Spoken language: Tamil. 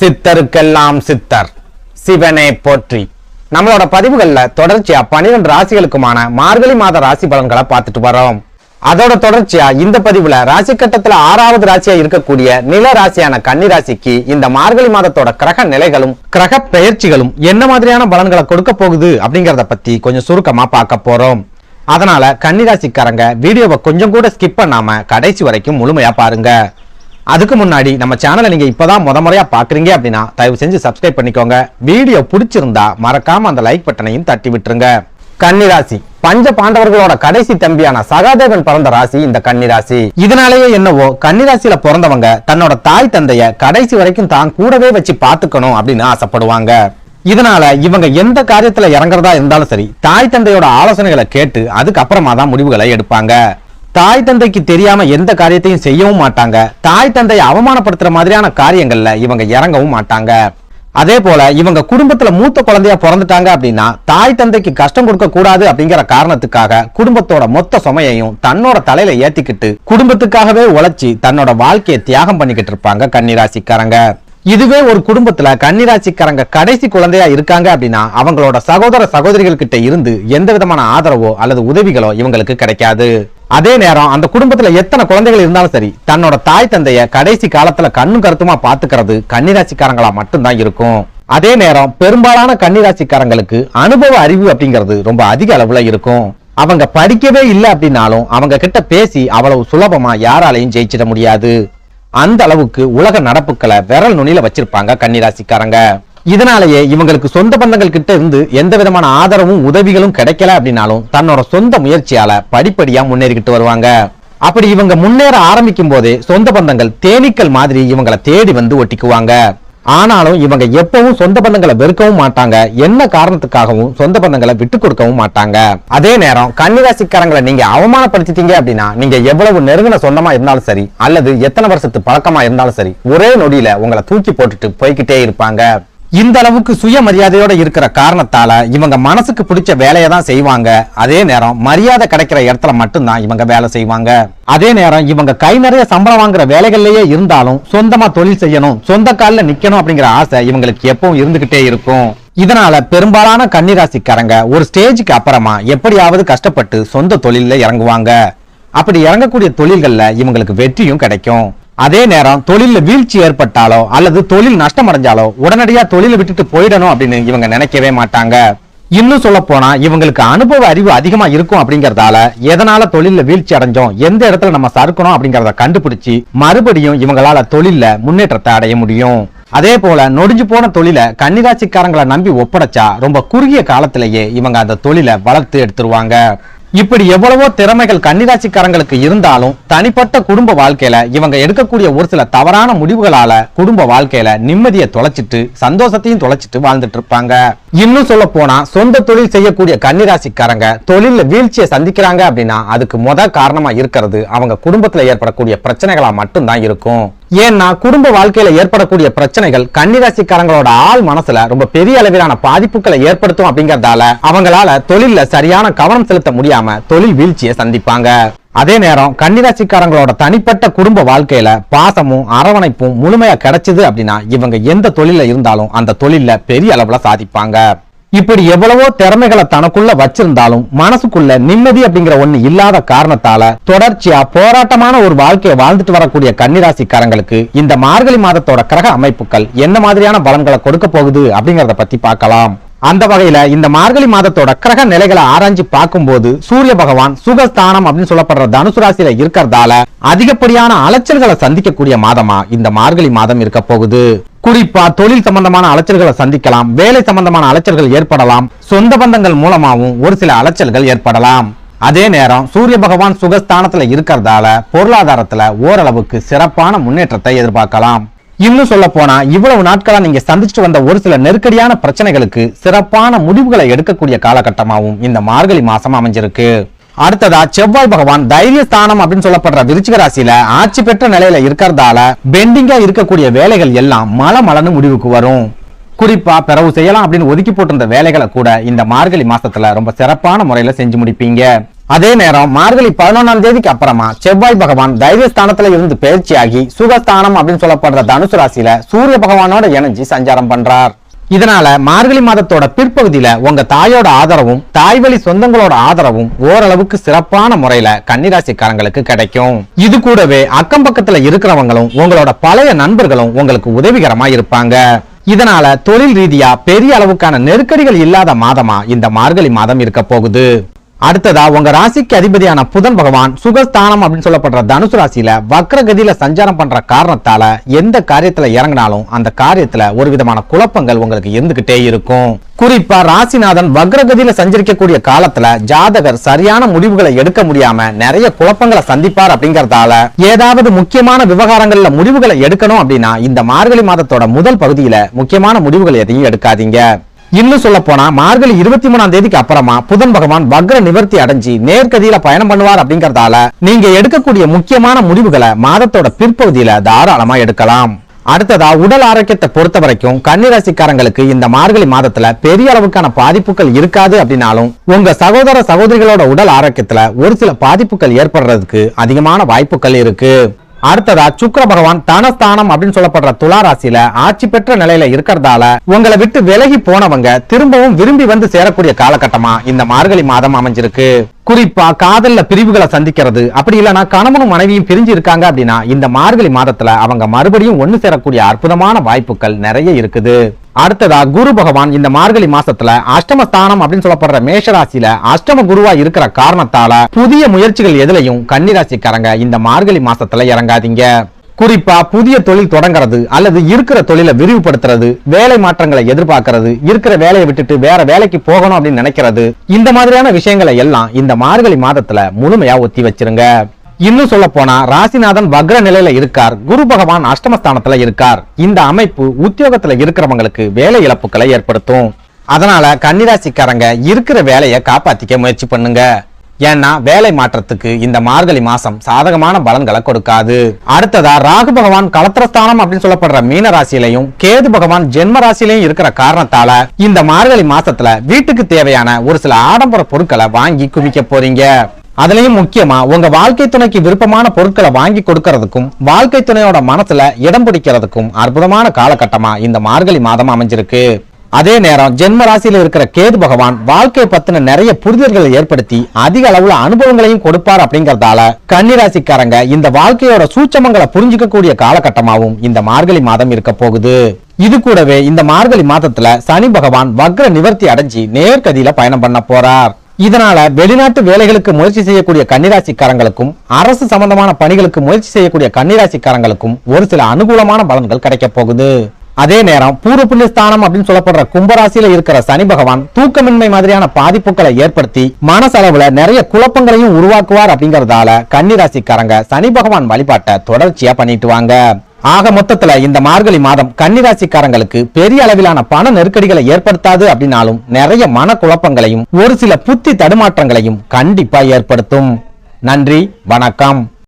சித்தருக்கெல்லாம் சித்தர். சிவனே போற்றி. நம்மளோட பதிவுகள்ல தொடர்ச்சியா பனிரெண்டு ராசிகளுக்குமான மார்கழி மாத ராசி பலன்களை பார்த்துட்டு வரோம். அதோட தொடர்ச்சியா இந்த பதிவுல ராசி கட்டத்துல ஆறாவது ராசியா இருக்கக்கூடிய நில ராசியான கன்னி ராசிக்கு இந்த மார்கழி மாதத்தோட கிரக நிலைகளும் கிரக பெயர்ச்சிகளும் என்ன மாதிரியான பலன்களை கொடுக்க போகுது அப்படிங்கறத பத்தி கொஞ்சம் சுருக்கமா பார்க்க போறோம். அதனால கன்னிராசிக்காரங்க வீடியோவை கொஞ்சம் கூட ஸ்கிப் பண்ணாம கடைசி வரைக்கும் முழுமையா பாருங்க. அதுக்கு முன்னாடி நம்ம சேனலை நீங்கள் இப்போ தான் முத முறையா பார்க்குறீங்க அப்படின்னா தயவு செஞ்சு சப்ஸ்கிரைப் பண்ணிக்கோங்க. வீடியோ பிடிச்சிருந்தா மறக்காம அந்த லைக் பட்டனையும் தட்டி விட்டுருங்க. கன்னிராசி. பஞ்ச பாண்டவர்களோட கடைசி தம்பியான சகாதேவன் பிறந்த ராசி இந்த கன்னிராசி. இதனாலேயே என்னவோ கன்னிராசியில பிறந்தவங்க தன்னோட தாய் தந்தைய கடைசி வரைக்கும் தான் கூடவே வச்சு பாத்துக்கணும் அப்படின்னு ஆசைப்படுவாங்க. இதனால இவங்க எந்த காரியத்துல இறங்குறதா இருந்தாலும் சரி தாய் தந்தையோட ஆலோசனைகளை கேட்டு அதுக்கப்புறமா தான் முடிவுகளை எடுப்பாங்க. தாய் தந்தைக்கு தெரியாம எந்த காரியத்தையும் செய்யவும் மாட்டாங்க. தாய் தந்தையை அவமானப்படுத்துற மாதிரியான காரியங்கள்ல இவங்க இறங்கவும் மாட்டாங்க. அதே போல இவங்க குடும்பத்துல மூத்த குழந்தையா பிறந்துட்டாங்க அப்படின்னா தாய் தந்தைக்கு கஷ்டம் கொடுக்க கூடாது அப்படிங்கிற காரணத்துக்காக குடும்பத்தோட மொத்த சுமையையும் தன்னோட தலையில ஏத்திக்கிட்டு குடும்பத்துக்காகவே உழைச்சி தன்னோட வாழ்க்கையை தியாகம் பண்ணிக்கிட்டு இருப்பாங்க கன்னிராசிக்காரங்க. இதுவே ஒரு குடும்பத்துல கன்னிராசிக்காரங்க கடைசி குழந்தையா இருக்காங்க அப்படின்னா அவங்களோட சகோதர சகோதரிகள் கிட்ட இருந்து எந்த விதமான ஆதரவோ அல்லது உதவிகளோ இவங்களுக்கு கிடைக்காது. அதே நேரம் அந்த குடும்பத்துல எத்தனை குழந்தைகள் இருந்தாலும் சரி தன்னோட தாய் தந்தைய கடைசி காலத்துல கண்ணும் கருத்துமா பாத்துக்கிறது கன்னிராசிக்காரங்களா மட்டும்தான் இருக்கும். அதே நேரம் பெரும்பாலான கன்னிராசிக்காரங்களுக்கு அனுபவ அறிவு அப்படிங்கிறது ரொம்ப அதிக அளவுல இருக்கும். அவங்க படிக்கவே இல்லை அப்படின்னாலும் அவங்க கிட்ட பேசி அவ்வளவு சுலபமா யாராலையும் ஜெயிச்சிட முடியாது. அந்த அளவுக்கு உலக நடப்புகளை விரல் நுனியில வச்சிருப்பாங்க கன்னிராசிக்காரங்க. இதனாலேயே இவங்களுக்கு சொந்த பந்தங்கள் கிட்ட இருந்து எந்த விதமான ஆதரவும் உதவிகளும் கிடைக்கல அப்படின்னாலும் தன்னோட சொந்த முயற்சியால படிப்படியா முன்னேறிக்கிட்டு வருவாங்க. அப்படி இவங்க முன்னேற ஆரம்பிக்கும் போதே சொந்த பந்தங்கள் தேனீக்கள் மாதிரி இவங்களை தேடி வந்து ஒட்டிக்குவாங்க. ஆனாலும் இவங்க எப்பவும் சொந்த பந்தங்களை வெறுக்கவும் மாட்டாங்க. என்ன காரணத்துக்காகவும் சொந்த பந்தங்களை விட்டு கொடுக்கவும் மாட்டாங்க. அதே நேரம் கன்னிராசிக்காரங்களை நீங்க அவமானப்படுத்திட்டீங்க அப்படின்னா நீங்க எவ்வளவு நெருங்கின சொந்தமா இருந்தாலும் சரி அல்லது எத்தனை வருஷத்து பழக்கமா இருந்தாலும் சரி ஒரே நொடியில உங்களை தூக்கி போட்டுட்டு போய்கிட்டே இருப்பாங்க. இந்த அளவுக்கு சுயமரியாதையோட இருக்கிற காரணத்தால இவங்க மனசுக்கு பிடிச்ச வேலையை தான் செய்வாங்க. அதே நேரம் மரியாதை கிடைக்கிற இடத்துல மட்டும்தான் இவங்க வேலை செய்வாங்க. அதே நேரம் இவங்க கை நிறைய சம்பளம் வாங்குற வேலைகள்லயே இருந்தாலும் சொந்தமா தொழில் செய்யணும் சொந்த காலில் நிக்கணும் அப்படிங்கிற ஆசை இவங்களுக்கு எப்பவும் இருந்துகிட்டே இருக்கும். இதனால பெரும்பாலான கன்னிராசிக்காரங்க ஒரு ஸ்டேஜுக்கு அப்புறமா எப்படியாவது கஷ்டப்பட்டு சொந்த தொழில இறங்குவாங்க. அப்படி இறங்கக்கூடிய தொழில்கள்ல இவங்களுக்கு வெற்றியும் கிடைக்கும். அதே நேரம் தொழிலில் வீழ்ச்சி ஏற்பட்டாலோ அல்லது தொழில் நஷ்டம் அடைஞ்சாலோ உடனடியா தொழிலை விட்டுட்டு போயிடணும் அப்படின்னு இவங்க நினைக்கவே மாட்டாங்க. இன்னும் சொல்ல போனா இவங்களுக்கு அனுபவ அறிவு அதிகமா இருக்கும் அப்படிங்கறதால எதனால தொழில வீழ்ச்சி அடைஞ்சோம் எந்த இடத்துல நம்ம சறுக்கணும் அப்படிங்கறத கண்டுபிடிச்சு மறுபடியும் இவங்களால தொழில முன்னேற்றத்தை அடைய முடியும். அதே போல நொடிஞ்சு போன தொழிலை கன்னிராசிக்காரங்களை நம்பி ஒப்படைச்சா ரொம்ப குறுகிய காலத்திலேயே இவங்க அந்த தொழிலை வளர்த்து எடுத்துருவாங்க. இப்படி எவ்வளவோ திறமைகள் கன்னிராசிக்காரங்களுக்கு இருந்தாலும் தனிப்பட்ட குடும்ப வாழ்க்கையில இவங்க எடுக்கக்கூடிய ஒரு சில தவறான முடிவுகளால குடும்ப வாழ்க்கையில நிம்மதியை தொலைச்சிட்டு சந்தோஷத்தையும் தொலைச்சிட்டு வாழ்ந்துட்டு இருப்பாங்க. இன்னும் சொல்ல போனா சொந்த தொழில் செய்யக்கூடிய கன்னிராசிக்காரங்க தொழில வீழ்ச்சியை சந்திக்கிறாங்க அப்படின்னா அதுக்கு முத காரணமா இருக்கிறது அவங்க குடும்பத்துல ஏற்படக்கூடிய பிரச்சனைகளா மட்டும்தான் இருக்கும். ஏன்னா குடும்ப வாழ்க்கையில ஏற்படக்கூடிய பிரச்சனைகள் கன்னிராசிக்காரங்களோட ஆள் மனசுல ரொம்ப பெரிய அளவிலான பாதிப்புகளை ஏற்படுத்தும் அப்படிங்கறதால அவங்களால தொழில்ல சரியான கவனம் செலுத்த முடியாம தொழில் வீழ்ச்சியை சந்திப்பாங்க. அதே நேரம் கன்னிராசிக்காரங்களோட தனிப்பட்ட குடும்ப வாழ்க்கையில பாசமும் அரவணைப்பும் முழுமையா கிடைச்சது அப்படின்னா இவங்க எந்த தொழில இருந்தாலும் அந்த தொழில பெரிய அளவுல சாதிப்பாங்க. இப்படி எவ்வளவோ திறமைகளை தனக்குள்ள வச்சிருந்தாலும் மனசுக்குள்ள நிம்மதி அப்படிங்கிற ஒண்ணு இல்லாத காரணத்தால தொடர்ச்சியா போராட்டமான ஒரு வாழ்க்கையை வாழ்ந்துட்டு வரக்கூடிய கன்னிராசிக்காரங்களுக்கு இந்த மார்கழி மாதத்தோட கிரக அமைப்புகள் என்ன மாதிரியான பலன்களை கொடுக்க போகுது அப்படிங்கறத பத்தி பார்க்கலாம். அந்த வகையில இந்த மார்கழி மாதத்தோட கிரக நிலைகளை ஆராய்ஞ்சு பார்க்கும்போது சூரிய பகவான் சுகஸ்தானம் அப்படின்னு சொல்லப்படுற தனுசு ராசியில இருக்கிறதால அதிகப்படியான அலைச்சல்களை சந்திக்கக்கூடிய மாதமா இந்த மார்கழி மாதம் இருக்க போகுது. குறிப்பா தொழில் சம்பந்தமான அலைச்சல்களை சந்திக்கலாம் வேலை சம்பந்தமான அலைச்சல்கள் ஏற்படலாம் சொந்த பந்தங்கள் மூலமாகவும் ஒரு சில அலைச்சல்கள் ஏற்படலாம். அதே நேரம் சூரிய பகவான் சுகஸ்தானத்துல இருக்கிறதால பொருளாதாரத்துல ஓரளவுக்கு சிறப்பான முன்னேற்றத்தை எதிர்பார்க்கலாம். இன்னும் சொல்ல போனா இவ்வளவு நாட்களா நீங்க சந்திச்சுட்டு வந்த ஒரு சில நெருக்கடியான பிரச்சனைகளுக்கு சிறப்பான முடிவுகளை எடுக்கக்கூடிய காலகட்டமாகவும் இந்த மார்கழி மாசம் அமைஞ்சிருக்கு. அடுத்ததா செவ்வாய் பகவான் தைரிய ஸ்தானம் அப்படின்னு சொல்லப்படுற விருச்சிக ராசியில ஆட்சி பெற்ற நிலையில இருக்கிறதால பெண்டிங்கா இருக்கக்கூடிய வேலைகள் எல்லாம் மல மலன்னு முடிவுக்கு வரும். குறிப்பா பிறவு செய்யலாம் அப்படின்னு ஒதுக்கி போட்டிருந்த வேலைகளை கூட இந்த மார்கழி மாசத்துல ரொம்ப சிறப்பான முறையில செஞ்சு முடிப்பீங்க. அதே நேரம் மார்கழி பதினொன்னாம் தேதிக்கு அப்புறமா செவ்வாய் பகவான் தைரிய ஸ்தானத்துல இருந்து பயிற்சியாகி சுகஸ்தானம் அப்படின்னு சொல்லப்படுற தனுசு ராசியில சூரிய பகவானோட இணைஞ்சு சஞ்சாரம் பண்றார். இதனால மார்கழி மாதத்தோட பிற்பகுதியில உங்க தாயோட ஆதரவும் தாய் வழி சொந்தங்களோட ஆதரவும் ஓரளவுக்கு சிறப்பான முறையில கன்னிராசிக்காரங்களுக்கு கிடைக்கும். இது கூடவே அக்கம் பக்கத்துல இருக்கிறவங்களும் உங்களோட பழைய நண்பர்களும் உங்களுக்கு உதவிகரமா இருப்பாங்க. இதனால தொழில் ரீதியா பெரிய அளவுக்கான நெருக்கடிகள் இல்லாத மாதமா இந்த மார்கழி மாதம் இருக்க போகுது. அடுத்ததா உங்க ராசிக்கு அதிபதியான புதன் பகவான் சுகஸ்தானம் அப்படின்னு சொல்லப்படுற தனுசு ராசியில வக்ரகதியில சஞ்சாரம் பண்ற காரணத்தால எந்த காரியத்துல இறங்கினாலும் அந்த காரியத்துல ஒரு விதமான குழப்பங்கள் உங்களுக்கு இருந்துகிட்டே இருக்கும். குறிப்பா ராசிநாதன் வக்ரகதியில சஞ்சரிக்கக்கூடிய காலத்துல ஜாதகர் சரியான முடிவுகளை எடுக்க முடியாம நிறைய குழப்பங்களை சந்திப்பார் அப்படிங்கறதால ஏதாவது முக்கியமான விவகாரங்கள்ல முடிவுகளை எடுக்கணும் அப்படின்னா இந்த மார்கழி மாதத்தோட முதல் பகுதியில முக்கியமான முடிவுகள் எதையும் எடுக்காதீங்க. இன்னும் சொல்ல போனா மார்கழி இருபத்தி மூணாம் தேதிக்கு அப்புறமா புதன் பகவான் வக்ர நிவர்த்தி அடைஞ்சு நேர்கதியில பயணம் பண்ணுவார் அப்படிங்கறதால நீங்க எடுக்கக்கூடிய முக்கியமான முடிவுகளை மாதத்தோட பிற்பகுதியில தாராளமா எடுக்கலாம். அடுத்ததா உடல் ஆரோக்கியத்தை பொறுத்த வரைக்கும் கன்னிராசிக்காரங்களுக்கு இந்த மார்கழி மாதத்துல பெரிய அளவுக்கான பாதிப்புகள் இருக்காது அப்படின்னாலும் உங்க சகோதர சகோதரிகளோட உடல் ஆரோக்கியத்துல ஒரு சில பாதிப்புகள் ஏற்படுறதுக்கு அதிகமான வாய்ப்புகள் இருக்கு. அடுத்ததா சுக்கர பகவான் தனஸ்தானம் அப்படின்னு சொல்லப்படுற துலா ராசியில ஆட்சி பெற்ற நிலையில இருக்கிறதால உங்களை விட்டு விலகி போனவங்க திரும்பவும் விரும்பி வந்து சேரக்கூடிய காலகட்டமா இந்த மார்கழி மாதம் அமைஞ்சிருக்கு. குறிப்பா காதல்ல பிரிவுகளை சந்திக்கிறது. அப்படி இல்லைன்னா கணவனும் மனைவியும் பிரிஞ்சு இருக்காங்க அப்படின்னா இந்த மார்கழி மாதத்துல அவங்க மறுபடியும் ஒண்ணு சேரக்கூடிய அற்புதமான வாய்ப்புகள் நிறைய இருக்குது. அடுத்ததா குரு பகவான் இந்த மார்கழி மாசத்துல அஷ்டமஸ்தானம் அப்படின்னு சொல்லப்படுற மேஷராசியில அஷ்டம குருவா இருக்கிற காரணத்தால புதிய முயற்சிகள் எதுலையும் கன்னிராசிக்காரங்க இந்த மார்கழி மாசத்துல இறங்காதீங்க. குறிப்பா புதிய தொழில் தொடங்குறது அல்லது இருக்கிற தொழிலை விரிவுபடுத்துறது வேலை மாற்றங்களை எதிர்பார்க்கறது இருக்கிற வேலையை விட்டுட்டு வேற வேலைக்கு போகணும் அப்படின்னு நினைக்கிறது. இந்த மாதிரியான விஷயங்களை எல்லாம் இந்த மார்கழி மாதத்துல முழுமையா ஒத்தி வச்சிருங்க. இன்னும் சொல்ல போனா ராசிநாதன் வக்ர நிலையில இருக்கார். குரு பகவான் அஷ்டமஸ்தானத்துல இருக்கார். இந்த அமைப்பு உத்தியோகத்துல இருக்கிறவங்களுக்கு வேலை இழப்புகளை ஏற்படுத்தும். அதனால கன்னிராசிக்காரங்க இருக்கிற வேலையை காப்பாத்திக்க முயற்சி பண்ணுங்க. ஏன்னா வேலை மாற்றத்துக்கு இந்த மார்கழி மாசம் சாதகமான பலன்களை கொடுக்காது. அடுத்ததா ராகு பகவான் கலத்திரஸ்தானம் அப்படின்னு சொல்லப்படுற மீன ராசியிலையும் கேது பகவான் ஜென்ம ராசியிலையும் இருக்கிற காரணத்தால இந்த மார்கழி மாசத்துல வீட்டுக்கு தேவையான ஒரு சில ஆடம்பர பொருட்களை வாங்கி குவிக்க போறீங்க. அதுலயும் முக்கியமா உங்க வாழ்க்கை துணைக்கு விருப்பமான பொருட்களை வாங்கி கொடுக்கறதுக்கும் வாழ்க்கை துணையோட மனசுல இடம் பிடிக்கிறதுக்கும் அற்புதமான காலகட்டமா இந்த மார்கழி மாதம் அமைஞ்சிருக்கு. அதே நேரம் ஜென்ம ராசியில இருக்கிற கேது பகவான் வாழ்க்கையை பத்தின நிறைய புரிதல்களை ஏற்படுத்தி அதிக அளவுல அனுபவங்களையும் கொடுப்பார் அப்படிங்கறதால கன்னிராசிக்காரங்க இந்த வாழ்க்கையோட சூட்சமங்களை புரிஞ்சுக்கக்கூடிய காலகட்டமாவும் இந்த மார்கழி மாதம் இருக்க போகுது. இது கூடவே இந்த மார்கழி மாதத்துல சனி பகவான் வக்ர நிவர்த்தி அடைஞ்சி நேர்கதியில பயணம் பண்ண போறார். இதனால வெளிநாட்டு வேலைகளுக்கு முயற்சி செய்யக்கூடிய கன்னிராசிக்காரங்களுக்கும் அரசு சம்பந்தமான பணிகளுக்கு முயற்சி செய்யக்கூடிய கன்னிராசிக்காரங்களுக்கும் ஒரு சில அனுகூலமான பலன்கள் கிடைக்க போகுது. அதே நேரம் பூர்வ ஸ்தானம் அப்படின்னு சொல்லப்படுற கும்பராசியில இருக்கிற சனி பகவான் தூக்கமின்மை மாதிரியான பாதிப்புகளை ஏற்படுத்தி மனசளவுல நிறைய குழப்பங்களையும் உருவாக்குவார் அப்படிங்கறதால கன்னிராசிக்காரங்க சனி பகவான் வழிபாட்டை தொடர்ச்சியா பண்ணிட்டு வாங்க. ஆக மொத்தத்துல இந்த மார்கழி மாதம் கன்னிராசிக்காரங்களுக்கு பெரிய அளவிலான பண நெருக்கடிகளை ஏற்படுத்தாது அப்படின்னாலும் நிறைய மன குழப்பங்களையும் ஒரு சில புத்தி தடுமாற்றங்களையும் கண்டிப்பா ஏற்படுத்தும். நன்றி வணக்கம்.